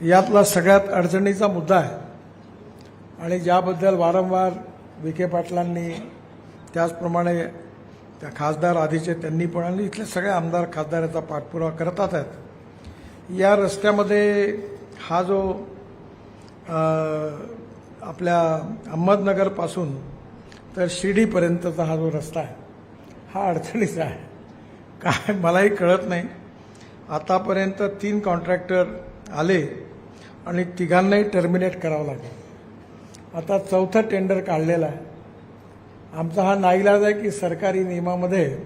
यातला सगळ्यात अडचणीचा मुद्दा आहे. आणि ज्याबद्दल वारंवार विखे पाटलांनी त्याचप्रमाणे त्या खासदार आधीचे त्यांनी पण आणि इथले सगळे आमदार खासदार याचा पाठपुरावा करतात आहेत. या रस्त्यामध्ये हा जो आपल्या अहमदनगरपासून तर शिर्डीपर्यंतचा हा जो रस्ता आहे हा अडचणीचा आहे. काय मलाही कळत नाही. आतापर्यंत तीन कॉन्ट्रॅक्टर आले आणि तिघांनाही टर्मिनेट करावं लागेल. आता चौथं टेंडर काढलेला आहे. आमचा हा नाईलाज आहे की सरकारी नियमामध्ये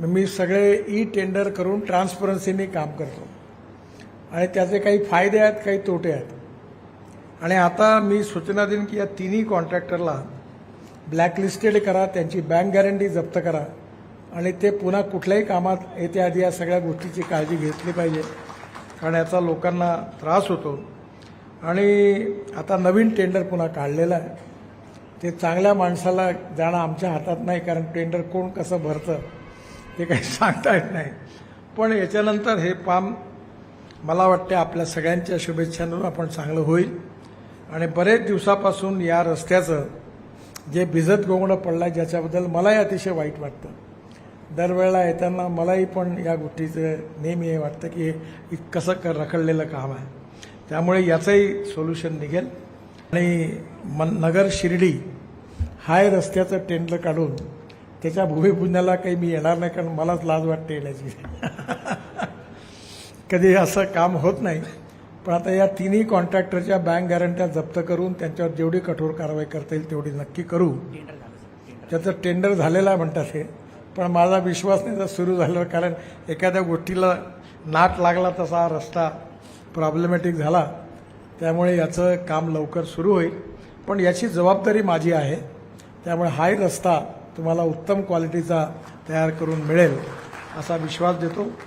मी सगळे ई टेंडर करून ट्रान्सपरन्सीने काम करतो. आणि त्याचे काही फायदे आहेत काही तोटे आहेत. आणि आता मी सूचना देईन की या तिन्ही कॉन्ट्रॅक्टरला ब्लॅकलिस्टेड करा त्यांची बँक गॅरंटी जप्त करा. आणि ते पुन्हा कुठल्याही कामात येत्या आधी या सगळ्या गोष्टीची काळजी घेतली पाहिजे. खाण्याचा लोकांना त्रास होतो. आणि आता नवीन टेंडर पुन्हा काढलेलं आहे. ते चांगल्या माणसाला जाणं आमच्या हातात नाही कारण टेंडर कोण कसं भरतं ते काही सांगता येत नाही. पण याच्यानंतर हे पाम मला वाटते आपल्या सगळ्यांच्या शुभेच्छांवर आपण चांगलं होईल. आणि बरेच दिवसापासून या रस्त्याचं जे भिजत गोंगडं पडलं आहे ज्याच्याबद्दल मलाही अतिशय वाईट वाटतं. दरवेळेला येताना मलाही पण या गोष्टीचं नेहमी हे वाटतं की हे कसं कर रखडलेलं काम आहे. त्यामुळे याचंही सोल्युशन निघेल. आणि मन नगर शिर्डी हाय रस्त्याचं टेंडर काढून त्याच्या भूमिपूजनाला काही मी येणार नाही कारण मलाच लाज वाटते येण्याची. कधी असं काम होत नाही. पण आता या तिन्ही कॉन्ट्रॅक्टरच्या बँक गॅरंट्या जप्त करून त्यांच्यावर जेवढी कठोर कारवाई करता येईल तेवढी नक्की करू. त्याचं टेंडर झालेलं आहे म्हणतात हे. पण माझा विश्वास नाही तर सुरू झालं कारण एखाद्या गोष्टीला नाट लागला तसा हा रस्ता प्रॉब्लेमॅटिक झाला. त्यामुळे याचं काम लवकर सुरू होईल. पण याची जबाबदारी माझी आहे. त्यामुळे हाही रस्ता तुम्हाला उत्तम क्वालिटीचा तयार करून मिळेल असा विश्वास देतो.